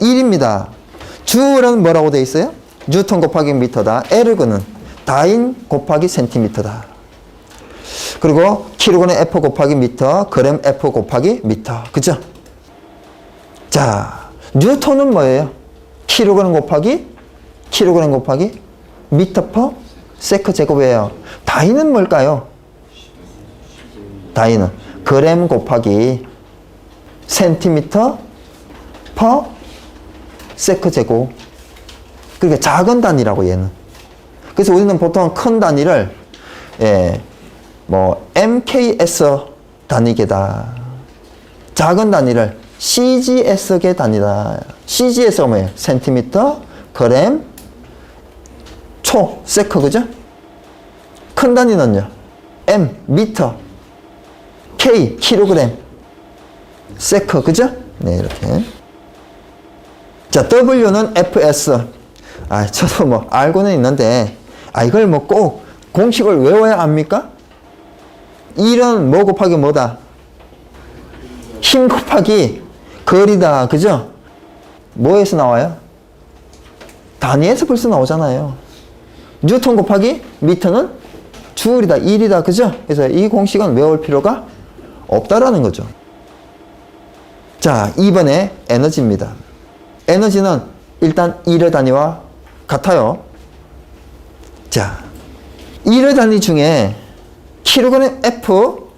1입니다. 주는 뭐라고 돼 있어요? 뉴턴 곱하기 미터다. 에르그는 다인 곱하기 센티미터다. 그리고 킬로그램 F 곱하기 미터, 그램 F 곱하기 미터. 그죠? 자, 뉴턴은 뭐예요? 킬로그램 곱하기 킬로그램 곱하기 미터 퍼 세크 제곱이에요. 다인은 뭘까요? 다인은 그램 곱하기 센티미터 퍼 세크 제곱. 그러니까 작은 단위라고 얘는. 그래서 우리는 보통 큰 단위를 예, 뭐 MKS 단위계다. 작은 단위를 CGS계 단위다. CGS가 뭐예요? 센티미터, 그램, 초, 세크, 그죠? 큰 단위는요? M, 미터, K, 킬로그램, 세크, 그죠? 네, 이렇게. 자, W는 FS. 아, 저도 뭐 알고는 있는데, 아, 이걸 뭐 꼭 공식을 외워야 합니까? 1은 뭐 곱하기 뭐다? 힘 곱하기 거리다. 그죠? 뭐에서 나와요? 단위에서 벌써 나오잖아요. 뉴턴 곱하기 미터는 주울이다. 1이다. 그죠? 그래서 이 공식은 외울 필요가 없다라는 거죠. 자, 2번에 에너지입니다. 에너지는 일단 1의 단위와 같아요. 자, 1의 단위 중에 킬로그램 F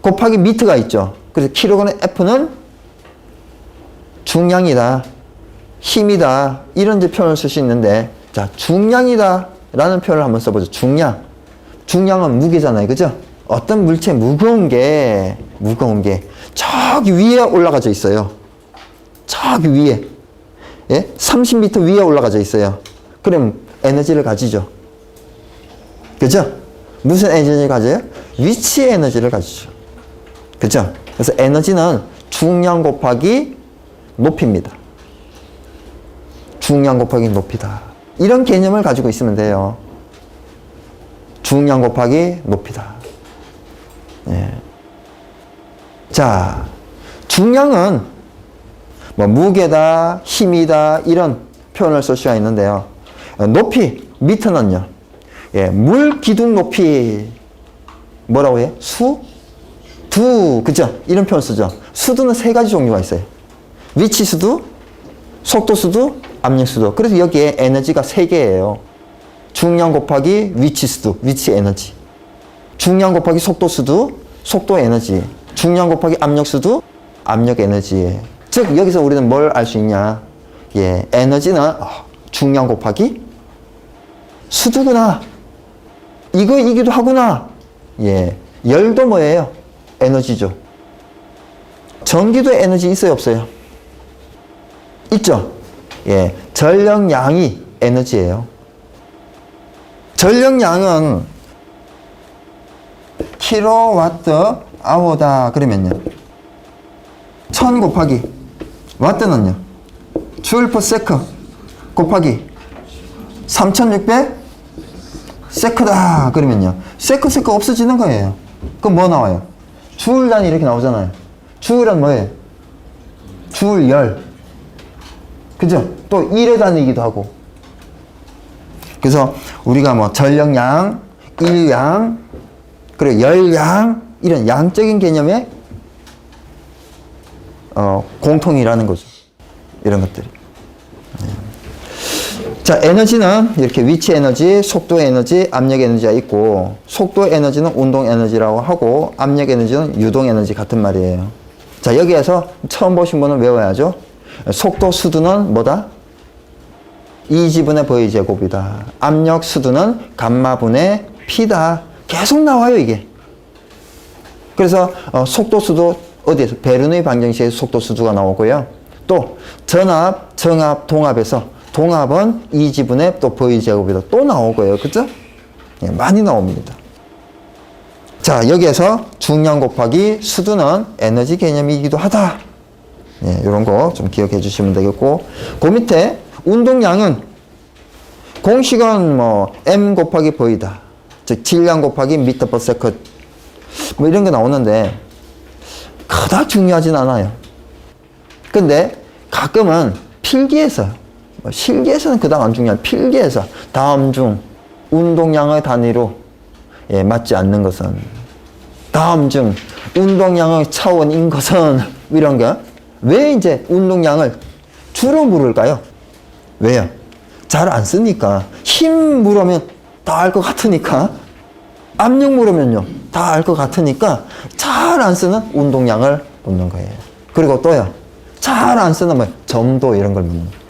곱하기 미터가 있죠. 그래서 킬로그램 F는 중량이다, 힘이다, 이런 표현을 쓸 수 있는데, 자, 중량이다 라는 표현을 한번 써보죠. 중량. 중량은 무게잖아요. 그죠? 어떤 물체 무거운 게, 무거운 게, 저기 위에 올라가져 있어요. 저기 위에. 예? 30m 위에 올라가져 있어요. 그럼 에너지를 가지죠. 그죠? 무슨 에너지를 가져요? 위치 에너지를 가지죠. 그죠? 그래서 에너지는 중량 곱하기 높이입니다. 중량 곱하기 높이다. 이런 개념을 가지고 있으면 돼요. 중량 곱하기 높이다. 예. 자, 중량은 뭐 무게다, 힘이다 이런 표현을 쓸 수가 있는데요. 어, 높이 미터는요. 예, 물 기둥 높이 뭐라고 해? 수? 두 그죠? 이런 표현 쓰죠. 수두는 세 가지 종류가 있어요. 위치 수두, 속도 수두, 압력 수두. 그래서 여기에 에너지가 세 개예요. 중량 곱하기 위치 수두, 위치 에너지. 중량 곱하기 속도 수두, 속도 에너지. 중량 곱하기 압력 수두, 압력 에너지. 즉 여기서 우리는 뭘 알 수 있냐? 예, 에너지는 어, 중량 곱하기 수두구나. 이거 이기도 하구나. 예, 열도 뭐예요? 에너지죠. 전기도 에너지 있어요, 없어요? 있죠. 예, 전력량이 에너지예요. 전력량은 킬로와트 아워다 그러면요. 1000 곱하기 와트는요. 줄 퍼 세크 곱하기 3600 세크다 그러면요. 세크 세크 없어지는 거예요. 그럼 뭐 나와요? 줄 단위 이렇게 나오잖아요. 줄은 뭐예요? 줄 열. 그죠? 또 1의 단위이기도 하고. 그래서 우리가 뭐 전력량, 일량, 그리고 열량 이런 양적인 개념의 어, 공통이라는 거죠. 이런 것들이. 네. 자, 에너지는 이렇게 위치 에너지, 속도 에너지, 압력 에너지가 있고, 속도 에너지는 운동 에너지라고 하고, 압력 에너지는 유동 에너지 같은 말이에요. 자, 여기에서 처음 보신 분은 외워야죠. 속도 수두는 뭐다? 2지분의 V 제곱이다. 압력 수두는 감마분의 P다. 계속 나와요, 이게. 그래서 어, 속도 수도 어디에서 베르누이 방정식에서 속도 수두가 나오고요. 또 전압, 정압, 동압에서 동압은 2지분의 또 V 제곱이다. 또 나오고요. 그죠? 예, 많이 나옵니다. 자, 여기에서 중량 곱하기 수두는 에너지 개념이기도 하다. 예, 이런 거 좀 기억해 주시면 되겠고, 그 밑에 운동량은 공식은 뭐 m 곱하기 v다. 즉 질량 곱하기 미터 퍼 세컨 뭐 이런 게 나오는데 그닥 중요하진 않아요. 근데 가끔은 필기에서 뭐 실기에서는 그다음 안 중요한 필기에서 다음 중 운동량의 단위로 예, 맞지 않는 것은 다음 중 운동량의 차원인 것은 이런 거 왜 이제 운동량을 주로 물을까요? 왜요? 잘 안 쓰니까 힘 물으면 다 알 것 같으니까 압력 물으면요 다 알 것 같으니까 잘 안 쓰는 운동량을 묻는 거예요. 그리고 또요 잘 안 쓰는 뭐 점도 이런 걸 묻는. 거예요.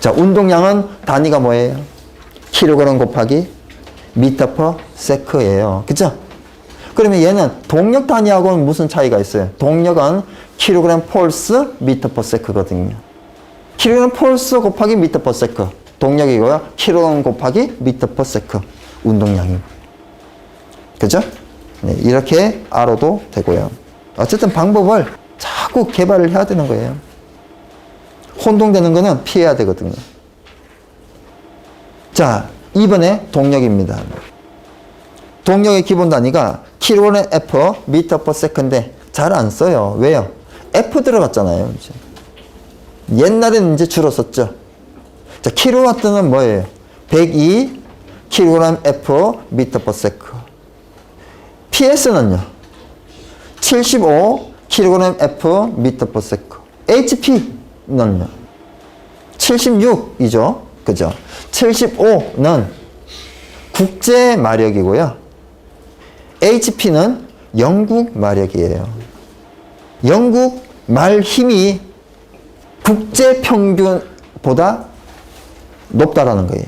자 운동량은 단위가 뭐예요? 킬로그램 곱하기 미터 퍼 세크예요. 그죠? 그러면 얘는 동력 단위하고는 무슨 차이가 있어요? 동력은 킬로그램 폴스 미터 퍼 세크거든요. 킬로그램 폴스 곱하기 미터 퍼 세크 동력이고요. 킬로그램 곱하기 미터 퍼 세크 운동량이. 그죠? 네, 이렇게 알아도 되고요. 어쨌든 방법을 자꾸 개발을 해야 되는 거예요. 혼동되는 거는 피해야 되거든요. 자, 이번에 동력입니다. 동력의 기본 단위가 킬로그램 F 미터 퍼 세컨데 잘 안 써요. 왜요? F 들어갔잖아요. 이제. 옛날에는 이제 줄어 썼죠. 자, 킬로와트는 뭐예요? 102 킬로그램 F 미터 퍼 세컨. PS는요? 75 킬로그램 F 미터 퍼 세컨. HP는요? 76이죠. 그죠? 75는 국제 마력이고요. HP는 영국 마력이에요. 영국 말 힘이 국제 평균보다 높다라는 거예요.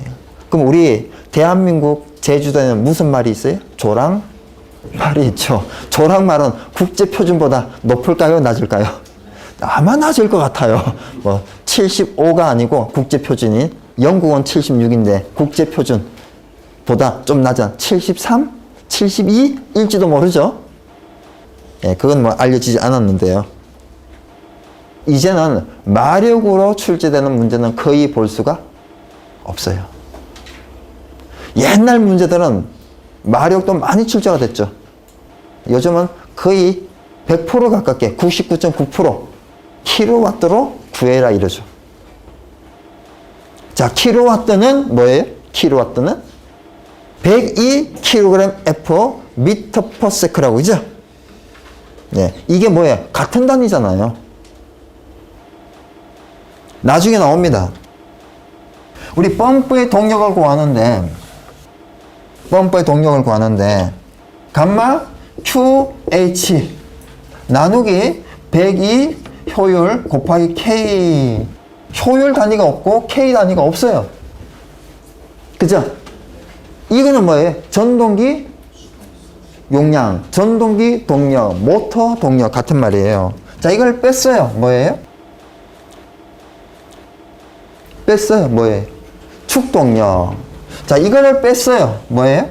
그럼 우리 대한민국 제주도에는 무슨 말이 있어요? 조랑 말이 있죠. 조랑 말은 국제 표준보다 높을까요? 낮을까요? 아마 낮을 것 같아요. 뭐 75가 아니고 국제 표준이 영국은 76인데 국제 표준보다 좀 낮아 73, 72일지도 모르죠. 예, 그건 뭐 알려지지 않았는데요. 이제는 마력으로 출제되는 문제는 거의 볼 수가 없어요. 옛날 문제들은 마력도 많이 출제가 됐죠. 요즘은 거의 100% 가깝게 99.9% 킬로와트로 구해라 이러죠. 자, 킬로와트는 뭐예요? 킬로와트는 102 킬로그램 F 미터 퍼 세크라고 그죠? 네, 이게 뭐예요? 같은 단위잖아요. 나중에 나옵니다. 우리 펌프의 동력을 구하는데 펌프의 동력을 구하는데 감마 QH 나누기 102 효율 곱하기 K 효율 단위가 없고 K 단위가 없어요. 그죠? 이거는 뭐예요? 전동기 용량, 전동기 동력, 모터 동력 같은 말이에요. 자, 이걸 뺐어요. 뭐예요? 뺐어요. 뭐예요? 축동력. 자, 이거를 뺐어요. 뭐예요?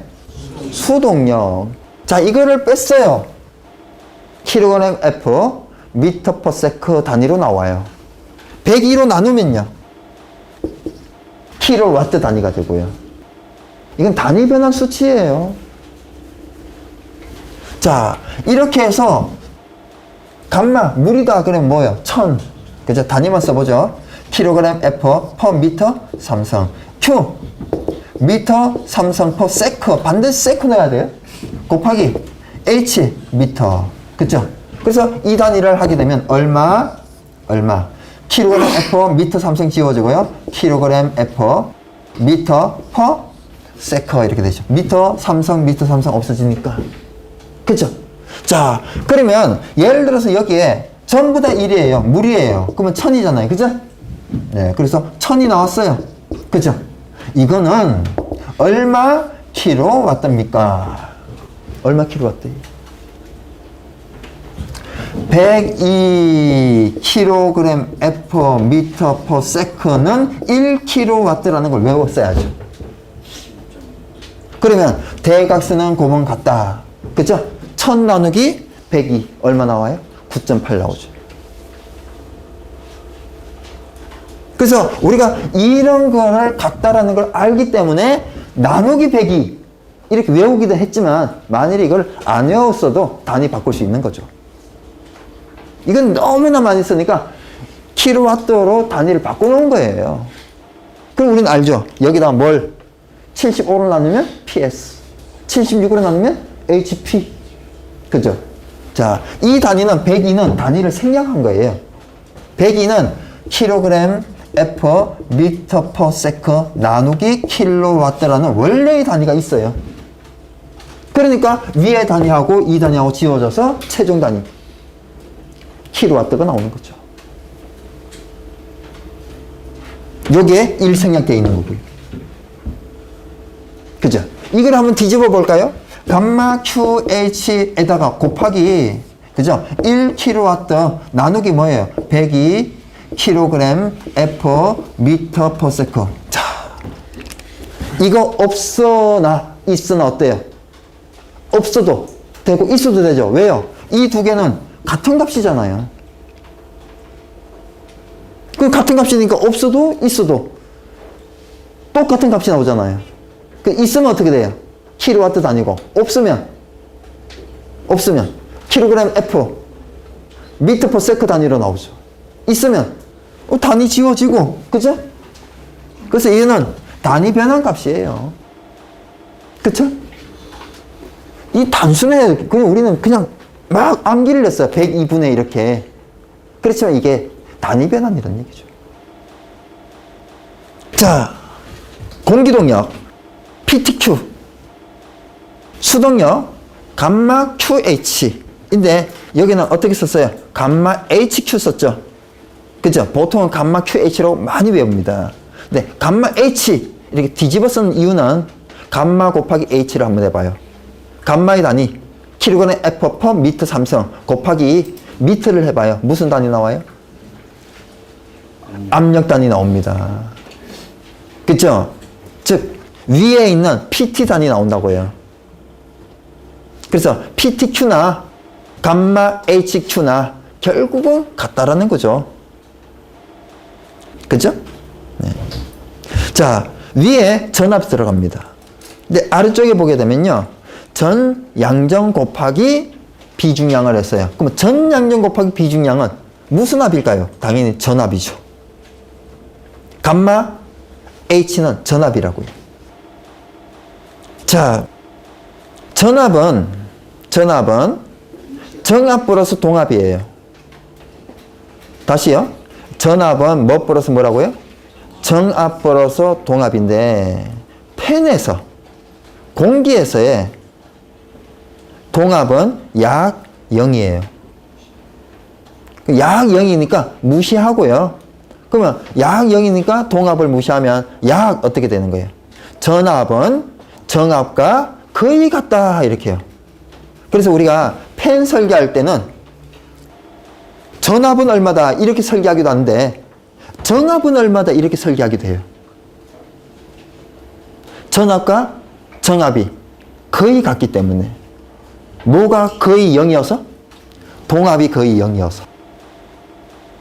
수동력. 자, 이거를 뺐어요. 킬로그램 F 미터 퍼 세크 단위로 나와요. 102로 나누면요. 킬로와트 단위가 되고요. 이건 단위 변환 수치예요. 자, 이렇게 해서 감마 물이다 그러면 뭐예요? 천. 그죠? 단위만 써보죠. 킬로그램 F 퍼 미터 삼성. Q 미터 삼성 퍼 세크. 반드시 세크 넣어야 돼요. 곱하기 H 미터. 그죠? 그래서 이 단위를 하게 되면 얼마? 얼마? 킬로그램 F 미터 삼성 지워지고요. 킬로그램 F 미터 퍼 세커 이렇게 되죠. 미터 삼성 미터 삼성 없어지니까. 그죠? 자, 그러면 예를 들어서 여기에 전부 다 1이에요. 물이에요. 그러면 천이잖아요. 그죠? 네, 그래서 천이 나왔어요. 그죠? 이거는 얼마 킬로와트입니까? 얼마 킬로와트? 102kg F 미터 퍼 세크는 1kW라는 걸 외웠어야죠. 그러면 대각선은 고문 같다. 그죠? 1000 나누기 102 얼마 나와요? 9.8 나오죠. 그래서 우리가 이런 거를 같다라는 걸 알기 때문에 나누기 102 이렇게 외우기도 했지만 만일에 이걸 안 외웠어도 단위 바꿀 수 있는 거죠. 이건 너무나 많이 쓰니까 킬로와트로 단위를 바꿔놓은 거예요. 그럼 우리는 알죠? 여기다 뭘 75로 나누면 PS, 76으로 나누면 HP. 그죠? 자, 이 단위는 102는 단위를 생략한 거예요. 102는 킬로그램 F 미터 퍼 세컨 나누기 킬로와트라는 원래의 단위가 있어요. 그러니까 위의 단위하고 이 단위하고 지워져서 최종 단위 킬로와트가 나오는 거죠. 요게 1 생략되어 있는 거고요. 그죠? 이걸 한번 뒤집어 볼까요? 감마 QH에다가 곱하기 그죠? 1kW 나누기 뭐예요? 102 kg F 미터 퍼 세컨. 자, 이거 없어나 있으나 어때요? 없어도 되고 있어도 되죠. 왜요? 이 두 개는 같은 값이잖아요. 그 같은 값이니까 없어도 있어도 똑같은 값이 나오잖아요. 그 있으면 어떻게 돼요? 킬로와트 단위고 없으면 없으면 킬로그램 F 미터 퍼 세크 단위로 나오죠. 있으면 어, 단위 지워지고 그죠? 그래서 얘는 단위 변환 값이에요. 그쵸? 이 단순해 그냥 우리는 그냥 막 암기를 냈어요. 102분의 이렇게. 그렇지만 이게 단위 변환이라는 얘기죠. 자, 공기동력 PTQ 수동력 감마 QH인데 여기는 어떻게 썼어요? 감마 HQ 썼죠. 그죠? 보통은 감마 QH로 많이 외웁니다. 근데 감마 H 이렇게 뒤집어 쓴 이유는 감마 곱하기 H를 한번 해봐요. 감마의 단위 킬로그램 F 퍼 미터 삼성 곱하기 미터를 해봐요. 무슨 단위 나와요? 압력 단위 나옵니다. 그죠? 즉 위에 있는 PT 단위 나온다고요. 그래서 PTQ나 감마 HQ나 결국은 같다라는 거죠. 그죠? 네. 자, 위에 전압 들어갑니다. 근데 아래쪽에 보게 되면요. 전 양정 곱하기 비중량을 했어요. 그럼 전 양정 곱하기 비중량은 무슨 합일까요? 당연히 전압이죠. 감마 H는 전압이라고요. 자, 전압은 전압은 정압 플러스 동압이에요. 다시요. 전압은 뭐 플러스 뭐라고요? 정압 플러스 동압인데 팬에서 공기에서의 동압은 약 0이에요. 약 0이니까 무시하고요. 그러면 약 0이니까 동압을 무시하면 약 어떻게 되는 거예요? 전압은 정압과 거의 같다 이렇게요. 그래서 우리가 팬 설계할 때는 전압은 얼마다 이렇게 설계하기도 하는데 정압은 얼마다 이렇게 설계하기도 해요. 전압과 정압이 거의 같기 때문에 뭐가 거의 0이어서? 동압이 거의 0이어서